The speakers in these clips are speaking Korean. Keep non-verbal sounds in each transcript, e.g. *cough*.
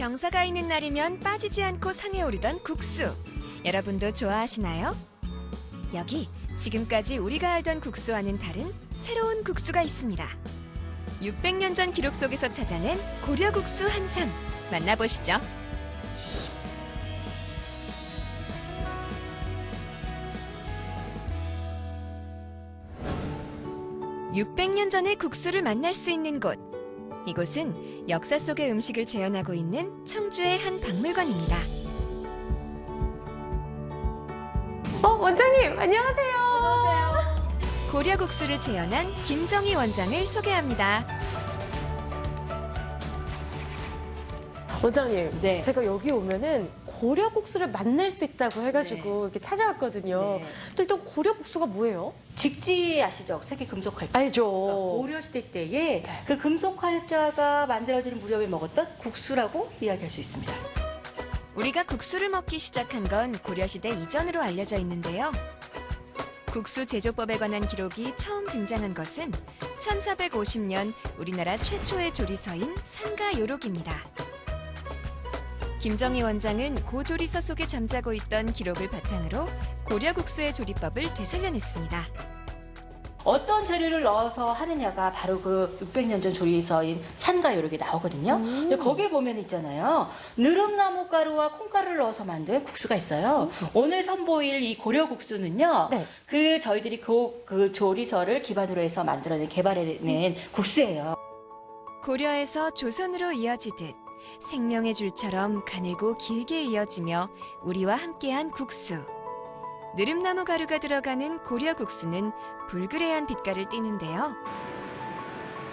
경사가 있는 날이면 빠지지 않고 상에 오르던 국수. 여러분도 좋아하시나요? 여기 지금까지 우리가 알던 국수와는 다른 새로운 국수가 있습니다. 600년 전 기록 속에서 찾아낸 고려국수 한 상. 만나보시죠. (600년) 전의 국수를 만날 수 있는 곳 이곳은 역사 속의 음식을 재현하고 있는 청주의 한 박물관입니다. 어, 원장님, 안녕하세요. 고려국수를 재현한 김정희 원장을 소개합니다. 원장님, 네. 제가 여기 오면은 고려국수를 만날 수 있다고 해가지고 이렇게 찾아왔거든요. 네. 또 일단 고려국수가 뭐예요? 직지 아시죠? 세계 금속 활자. 알죠. 고려 시대 때에 그 금속 활자가 만들어지는 무렵에 먹었던 국수라고 이야기할 수 있습니다. 우리가 국수를 먹기 시작한 건 고려시대 이전으로 알려져 있는데요. 국수 제조법에 관한 기록이 처음 등장한 것은 1450년 우리나라 최초의 조리서인 산가요록입니다. 김정희 원장은 고조리서 속에 잠자고 있던 기록을 바탕으로 고려국수의 조리법을 되살려냈습니다. 어떤 재료를 넣어서 하느냐가 바로 그 600년 전 조리서인 산가 요렇게 나오거든요. 음. 근데 거기에 보면 있잖아요. 느릅나무 가루와 콩가루를 넣어서 만든 국수가 있어요. 오늘 선보일 이 고려 국수는요. 네. 그 저희들이 그, 그 조리서를 기반으로 해서 만들어낸 개발해낸 국수예요. 고려에서 조선으로 이어지듯 생명의 줄처럼 가늘고 길게 이어지며 우리와 함께한 국수. 느릅나무 가루가 들어가는 고려 국수는 불그레한 빛깔을 띠는데요.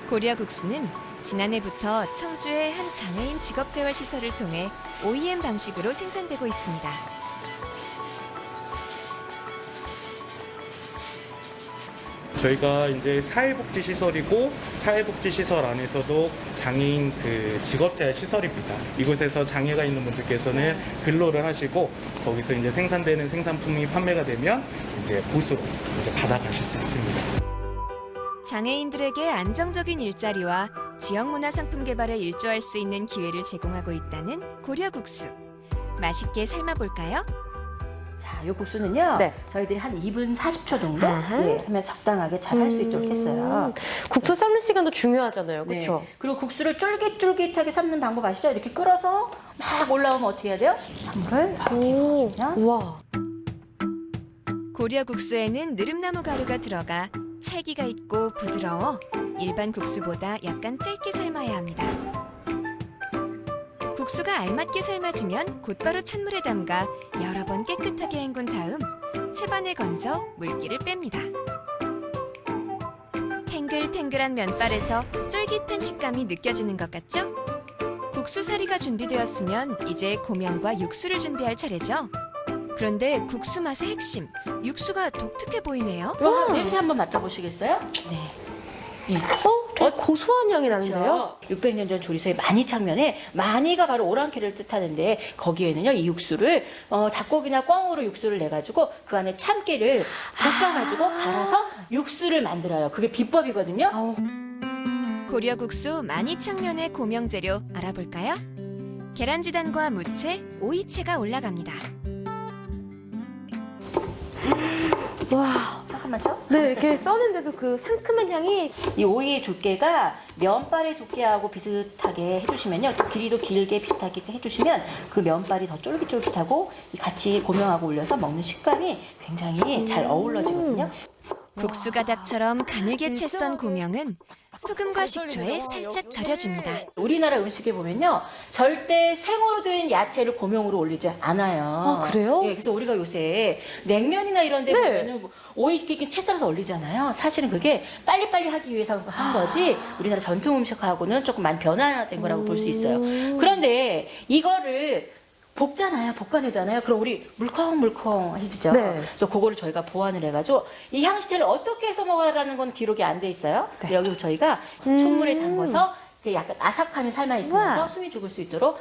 고려 국수는 지난해부터 청주의 한 장애인 직업재활 시설을 통해 OEM 방식으로 생산되고 있습니다. 저희가 이제 사회복지 시설이고 사회복지 시설 안에서도 장애인 그 직업재활 시설입니다. 이곳에서 장애가 있는 분들께서는 근로를 하시고 거기서 이제 생산되는 생산품이 판매가 되면 이제 보수로 이제 받아가실 수 있습니다. 장애인들에게 안정적인 일자리와 지역 문화 상품 개발에 일조할 수 있는 기회를 제공하고 있다는 고려 국수. 맛있게 삶아 볼까요? 자, 이 국수는요. 네. 저희들이 한 2분 40초 정도 아하. 예, 하면 적당하게 잘 할 수 있도록 했어요. 음, 국수 삶는 시간도 중요하잖아요. 네. 그렇죠? 그리고 국수를 쫄깃쫄깃하게 삶는 방법 아시죠? 이렇게 끓어서 막 올라오면 어떻게 해야 돼요? 찬물을 이렇게 오, 부어주면 우와. 고려 국수에는 느릅나무 가루가 들어가 찰기가 있고 부드러워 일반 국수보다 약간 짧게 삶아야 합니다. 국수가 알맞게 삶아지면 곧바로 찬물에 담가 여러 번 깨끗하게 헹군 다음 채반에 건져 물기를 뺍니다. 탱글탱글한 면발에서 쫄깃한 식감이 느껴지는 것 같죠? 국수 사리가 준비되었으면 이제 고명과 육수를 준비할 차례죠. 그런데 국수 맛의 핵심, 육수가 독특해 보이네요. 와, 냄새 한번 맡아보시겠어요? 네. 예. 어, 되게 고소한 향이 나는데요? 600년 전 조리서의 마니 창면에 마니가 바로 오랑캐를 뜻하는데 거기에는요 이 육수를 어, 닭고기나 꿩으로 육수를 내 가지고 그 안에 참깨를 볶아 가지고 아. 갈아서 육수를 만들어요. 그게 비법이거든요. 아우, 고려국수 마니창면의 고명 재료 알아볼까요? 계란지단과 무채, 오이채가 올라갑니다. 와. 잠깐만요. 네, 이렇게 써는데도 그 상큼한 향이 이 오이의 두께가 면발의 두께하고 비슷하게 해주시면요. 길이도 길게 비슷하게 해주시면 그 면발이 더 쫄깃쫄깃하고 같이 고명하고 올려서 먹는 식감이 굉장히 잘 어우러지거든요. 국수 가닥처럼 가늘게 채 썬 고명은 소금과 식초에 살짝 절여줍니다. 우리나라 음식에 보면요. 절대 생으로 된 야채를 고명으로 올리지 않아요. 아, 그래요? 예, 그래서 우리가 요새 냉면이나 이런 데 네. 보면은 뭐 오이 이렇게 채 썰어서 올리잖아요. 사실은 그게 빨리빨리 하기 위해서 한 거지 우리나라 전통 음식하고는 조금 많이 변화된 거라고 볼 수 있어요. 음. 그런데 이거를 볶잖아요. 볶아내잖아요. 그럼 우리 물컹물컹해지죠. 네. 그래서 그거를 저희가 보완을 해가지고 이 향신채를 어떻게 해서 먹으라는 건 기록이 안 돼 있어요. 네. 여기 저희가 음. 촛물에 담궈서 그 약간 아삭함이 삶아 있으면서 우와. 숨이 죽을 수 있도록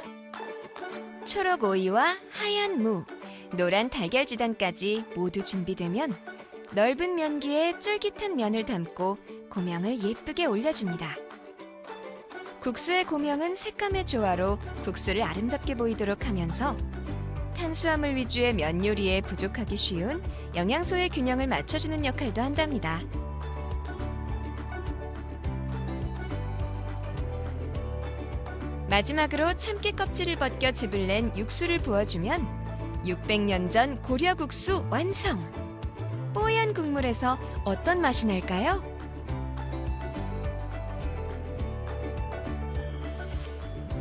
초록 오이와 하얀 무, 노란 달걀 지단까지 모두 준비되면 넓은 면기에 쫄깃한 면을 담고 고명을 예쁘게 올려줍니다. 국수의 고명은 색감의 조화로 국수를 아름답게 보이도록 하면서 탄수화물 위주의 면 요리에 부족하기 쉬운 영양소의 균형을 맞춰주는 역할도 한답니다. 마지막으로 참깨 껍질을 벗겨 즙을 낸 육수를 부어주면 600년 전 고려 국수 완성! 뽀얀 국물에서 어떤 맛이 날까요?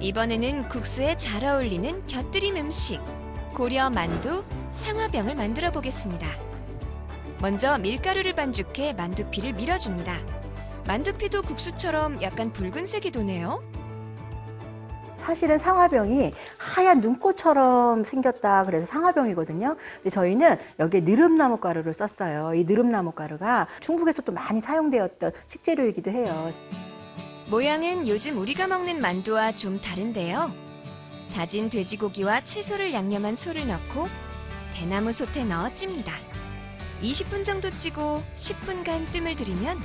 이번에는 국수에 잘 어울리는 곁들임 음식 고려 만두 상화병을 만들어 보겠습니다. 먼저 밀가루를 반죽해 만두피를 밀어줍니다. 만두피도 국수처럼 약간 붉은색이 도네요. 사실은 상화병이 하얀 눈꽃처럼 생겼다 그래서 상화병이거든요. 근데 저희는 여기에 느릅나무 가루를 썼어요. 이 느릅나무 가루가 중국에서 또 많이 사용되었던 식재료이기도 해요. 모양은 요즘 우리가 먹는 만두와 좀 다른데요. 다진 돼지고기와 채소를 양념한 소를 넣고 대나무 솥에 넣어 찝니다. 20분 정도 찌고 10분간 뜸을 들이면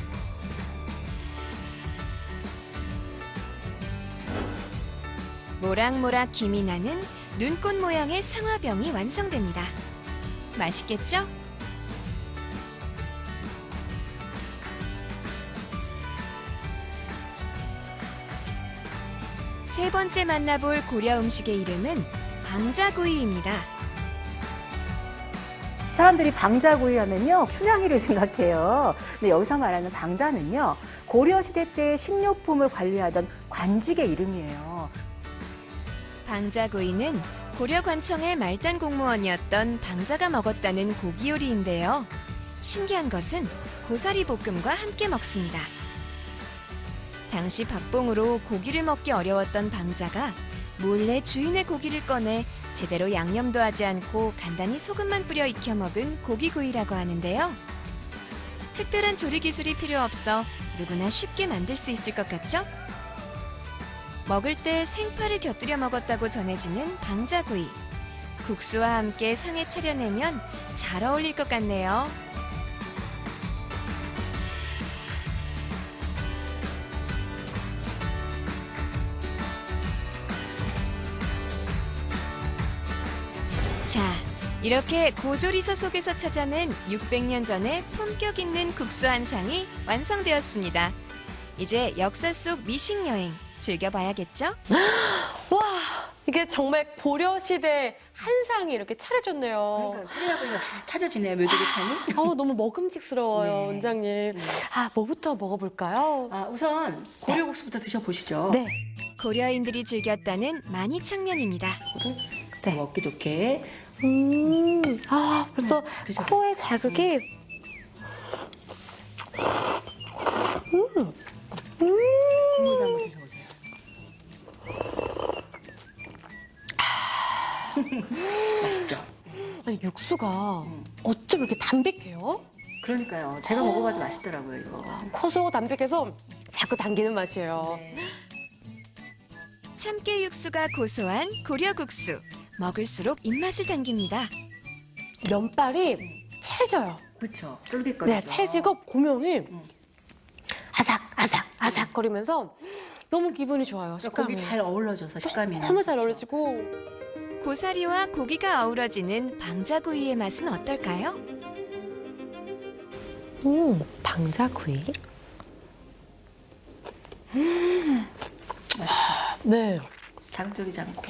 모락모락 김이 나는 눈꽃 모양의 상화병이 완성됩니다. 맛있겠죠? 세 번째 만나볼 고려 음식의 이름은 방자구이입니다. 사람들이 방자구이 하면요 춘향이를 생각해요. 근데 여기서 말하는 방자는요 고려 시대 때 식료품을 관리하던 관직의 이름이에요. 방자구이는 고려 관청의 말단 공무원이었던 방자가 먹었다는 고기 요리인데요. 신기한 것은 고사리 볶음과 함께 먹습니다. 당시 박봉으로 고기를 먹기 어려웠던 방자가 몰래 주인의 고기를 꺼내 제대로 양념도 하지 않고 간단히 소금만 뿌려 익혀 먹은 고기구이라고 하는데요. 특별한 조리 기술이 필요 없어 누구나 쉽게 만들 수 있을 것 같죠? 먹을 때 생파를 곁들여 먹었다고 전해지는 방자구이. 국수와 함께 상에 차려내면 잘 어울릴 것 같네요. 이렇게 고조리서 속에서 찾아낸 600년 전의 품격 있는 국수 한 상이 완성되었습니다. 이제 역사 속 미식 여행 즐겨봐야겠죠? *gasps* 와 이게 정말 고려 시대 한 상이 이렇게 차려졌네요. 그러니까 차려보니까 다 차려지네요 묘두개 찬이. 아우 너무 먹음직스러워요, 네. 원장님. 네. 아 뭐부터 먹어볼까요? 아, 우선 고려국수부터 드셔보시죠. 네. 고려인들이 즐겼다는 만이창면입니다. 네. 먹기 좋게 음, 아 벌써 드셔. 코에 자극이. 음, 국물도 한번 드셔보세요. 맛있죠? 아니 육수가 음. 어쩜 이렇게 담백해요? 그러니까요. 제가 먹어봐도 맛있더라고요 이거. 커서 담백해서 자꾸 당기는 맛이에요. 네. 참깨 육수가 고소한 고려국수. 먹을수록 입맛을 당깁니다. 면발이 찰져요. 그렇죠. 쫄깃거리죠. 네, 찰지고 고명이 음. 아삭 아삭 아삭거리면서 너무 기분이 좋아요. 그러니까 식감이 고기 잘 어울러져서 식감이 너무 잘 어울리시고 고사리와 고기가 어우러지는 방자구이의 맛은 어떨까요? 음, 방자구이. 음. 네, 자극적이지 않고.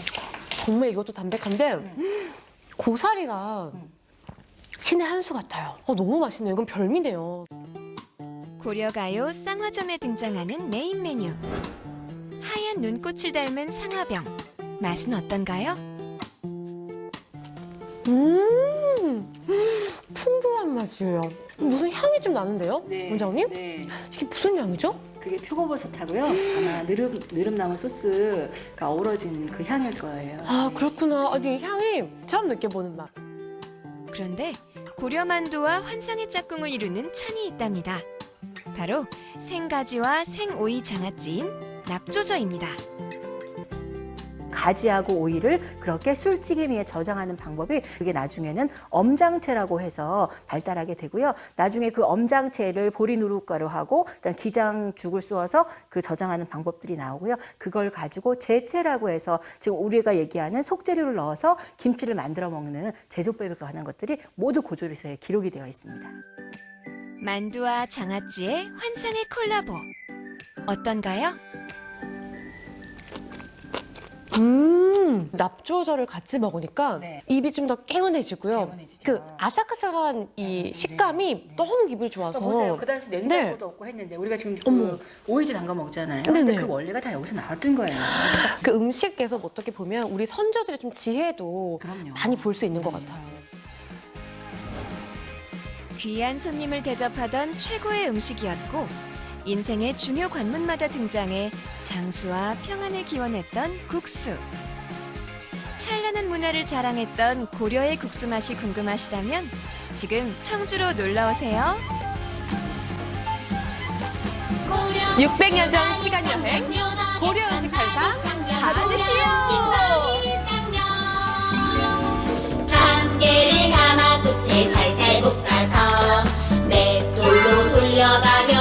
정말 이것도 담백한데 음. 고사리가 음. 신의 한 수 같아요. 어, 너무 맛있네요. 이건 별미네요. 고려가요 쌍화점에 등장하는 메인 메뉴. 하얀 눈꽃을 닮은 상화병. 맛은 어떤가요? 음, 풍부한 맛이에요. 무슨 향이 좀 나는데요, 원장님? 네. 이게 무슨 향이죠? 그게 표고버섯하고요. 아마 느릅 느릅나무 소스가 어우러진 그 향일 거예요. 아 그렇구나. 아니 향이 처음 느껴보는 맛. 그런데 고려만두와 환상의 짝꿍을 이루는 찬이 있답니다. 바로 생가지와 생오이 장아찌인 납조저입니다. 가지하고 오이를 그렇게 술찌개미에 저장하는 방법이 그게 나중에는 엄장채라고 해서 발달하게 되고요. 나중에 그 엄장채를 보리 누룩가루 하고 그다음 기장죽을 쏘아서 그 저장하는 방법들이 나오고요. 그걸 가지고 제채라고 해서 지금 우리가 얘기하는 속재료를 넣어서 김치를 만들어 먹는 제조법에 관한 것들이 모두 고조리서에 기록이 되어 있습니다. 만두와 장아찌의 환상의 콜라보. 어떤가요? 음, 납조저를 같이 먹으니까 네. 입이 좀 더 개운해지고요. 개운해지죠. 그 아삭아삭한 이 네, 네, 식감이 네. 너무 기분이 좋아서. 보세요. 그 당시 냉장고도 없고 했는데 우리가 지금 어머. 그 오이지 담가 먹잖아요. 네네. 근데 그 원리가 다 여기서 나왔던 거예요. 그 음식에서 어떻게 보면 우리 선조들의 좀 지혜도 그럼요. 많이 볼 수 있는 것 네. 같아요. 귀한 손님을 대접하던 최고의 음식이었고 인생의 중요 관문마다 등장해 장수와 평안을 기원했던 국수. 찬란한 문화를 자랑했던 고려의 국수 맛이 궁금하시다면 지금 청주로 놀러 오세요. 600여 전 시간 여행 고려 음식 발사 받아주시오. 참깨를 가마솥에 살살 볶아서 맷돌로 돌려가며